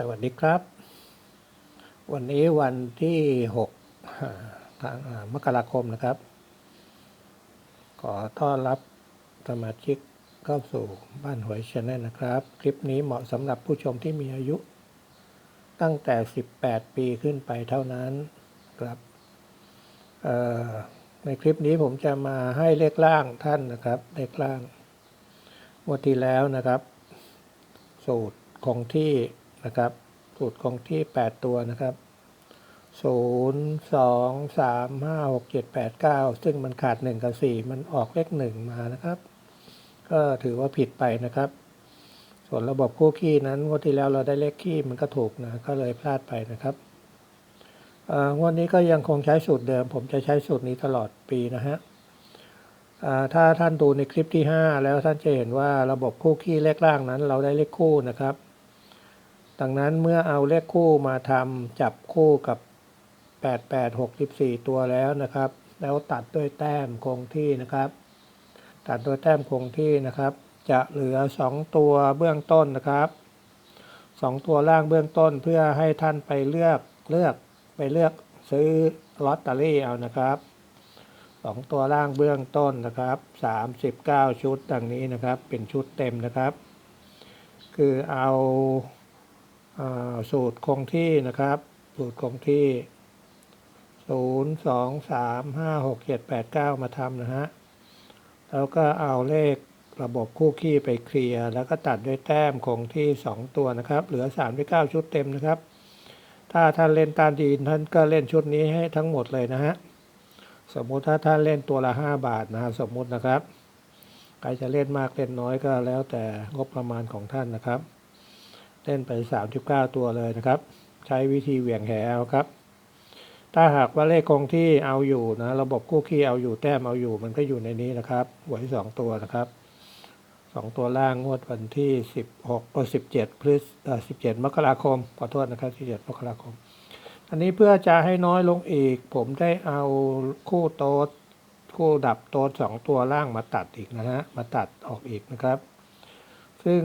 สวัสดีครับ วันนี้วันที่หกมกราคมนะครับ ขอต้อนรับสมาชิกเข้าสู่บ้านหวยชาแนลนะครับ คลิปนี้เหมาะสำหรับผู้ชมที่มีอายุ ตั้งแต่ 18 ปีขึ้นไปเท่านั้นครับในคลิปนี้ผมจะมาให้เลขล่างท่านนะครับ เลขล่างงวดที่แล้วนะครับ สูตรคงที่ นะครับสูตรคงที่ 8 ตัวนะครับ 0 2 3 5 6 7 8 9 ซึ่งมันขาด 1 กับ 4 มันออกเลข 1 มานะครับ ก็ถือว่าผิดไปนะครับ ส่วนระบบคู่ขี้นั้นงวดที่แล้วเราได้เลขขี้มันก็ถูกนะ ก็เลยพลาดไปนะครับงวดนี้ก็ยังคงใช้สูตรเดิม ผมจะใช้สูตรนี้ตลอดปีนะฮะถ้าท่านดูในคลิปที่ 5 แล้วท่านจะเห็นว่าระบบคู่ขี้เลขล่างนั้น เราได้เลขคู่นะครับ ดังนั้นเมื่อเอาเลขคู่มาทำจับคู่กับ 8864 ตัวแล้วนะครับ แล้วตัดด้วยแต้มคงที่นะครับ ตัดด้วยแต้มคงที่นะครับ จะเหลือ 2 ตัวเบื้องต้นนะครับ 2 ตัวล่างเบื้องต้นเพื่อให้ท่านไปเลือกเลือกไปเลือกซื้อลอตเตอรี่เอานะครับ 2 ตัวล่างเบื้องต้นนะครับ 39 ชุดดังนี้นะครับ เป็นชุดเต็มนะครับ คือเอา สูตรคงที่นะครับ สูตรคงที่ 0 2 3 5 6 7 8 9 มาทำนะฮะ แล้วก็เอาเลขระบบคู่ขี้ไปเคลียร์ แล้วก็ตัดด้วยแต้มคงที่ 2 ตัวนะครับ เหลือ3ด้วย9ชุดเต็มนะครับ ถ้าท่านเล่นตามดีท่านก็เล่นชุดนี้ให้ทั้งหมดเลยนะฮะ สมมุติถ้าท่านเล่นตัวละ 5 บาทนะฮะสมมุตินะครับ ใครจะเล่นมากเล่นน้อยก็แล้วแต่งบประมาณของท่านนะครับ เล่นไป 39 ตัวเลยนะครับ ใช้วิธีเหวี่ยงแหเอาครับ ถ้าหากว่าเลขคงที่เอาอยู่นะระบบคู่ขี้เอาอยู่แต้มเอาอยู่มันก็อยู่ในนี้นะครับหวยสองตัวนะครับสองตัวล่างงวดวันที่ 16ก็17 พฤษเอ่อ17 มกราคมขอโทษนะครับ17มกราคม อันนี้เพื่อจะให้น้อยลงอีก ผมได้เอาคู่โต๊ดคู่ดับโต๊ดสองตัวล่างมาตัดอีกนะฮะมาตัดออกอีกนะครับ ซึ่ง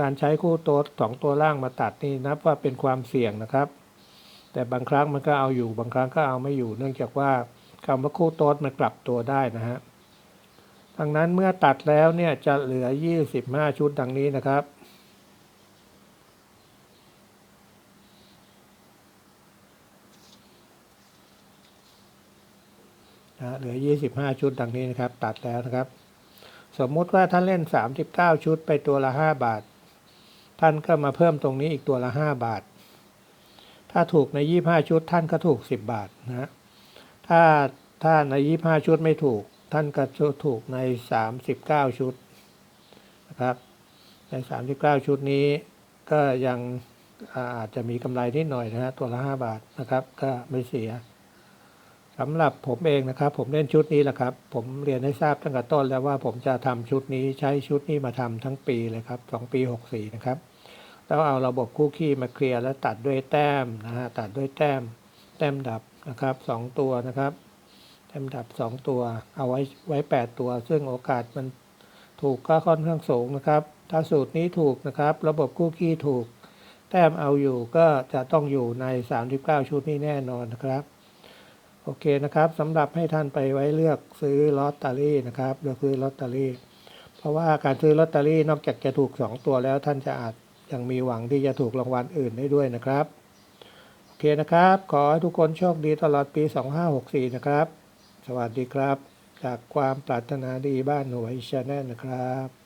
การใช้คู่โต๊ดสองตัวล่างมาตัดนี่นับว่าเป็นความเสี่ยงนะครับ แต่บางครั้งมันก็เอาอยู่บางครั้งก็เอาไม่อยู่ เนื่องจากว่าคำว่าคู่โต๊ดมันกลับตัวได้นะฮะดังนั้นเมื่อตัดแล้วเนี่ยจะเหลือ 25 ชุดดังนี้นะครับนะเหลือ 25 ชุดดังนี้นะครับ ตัดแล้วนะครับ สมมุติว่าท่านเล่น 39 ชุดไปตัวละ 5 บาท ท่านก็มาเพิ่มตรงนี้อีกตัวละ 5 บาท ถ้าถูกใน 25 ชุด ท่านก็ถูก 10 บาทนะถ้าถ้าใน 25 ชุดไม่ถูก ท่านก็จะถูกใน 39 ชุดนะครับใน 39 ชุดนี้ก็ยังอาอาจจะมีกำไรนิดหน่อยนะฮะตัวละ 5 บาทนะครับ ก็ไม่เสีย สำหรับผมเองนะครับ ผมเล่นชุดนี้แหละครับ ผมเรียนให้ทราบตั้งแต่ต้นแล้วว่าผมจะทำชุดนี้ใช้ชุดนี้มาทำทั้งปีเลยครับสองปีหกสี่นะครับแล้วเอาระบบคู่ขี้มาเคลียร์แล้วตัดด้วยแต้มนะฮะตัดด้วยแต้ม แต้มดับนะครับสองตัวนะครับ แต้มดับสองตัว เอาไว้ไว้แปดตัว ซึ่งโอกาสมันถูกก็ค่อนข้างสูงนะครับ ถ้าสูตรนี้ถูกนะครับ ระบบคู่ขี้ถูก แต้มเอาอยู่ก็จะต้องอยู่ใน 39 ชุดนี้แน่นอนนะครับ โอเคนะครับสำหรับให้ท่านไปไว้เลือกซื้อลอตเตอรี่นะครับเลือกซื้อลอตเตอรี่ เพราะว่าการซื้อลอตเตอรี่นอกจากจะถูก 2 ตัวแล้วท่านจะอาจยังมีหวังที่จะถูกรางวัลอื่นได้ด้วยนะครับ โอเคนะครับ ขอให้ทุกคนโชคดีตลอดปี 2564 นะครับ สวัสดีครับ จากความปรารถนาดีบ้านหน่วยชาแนลนะครับ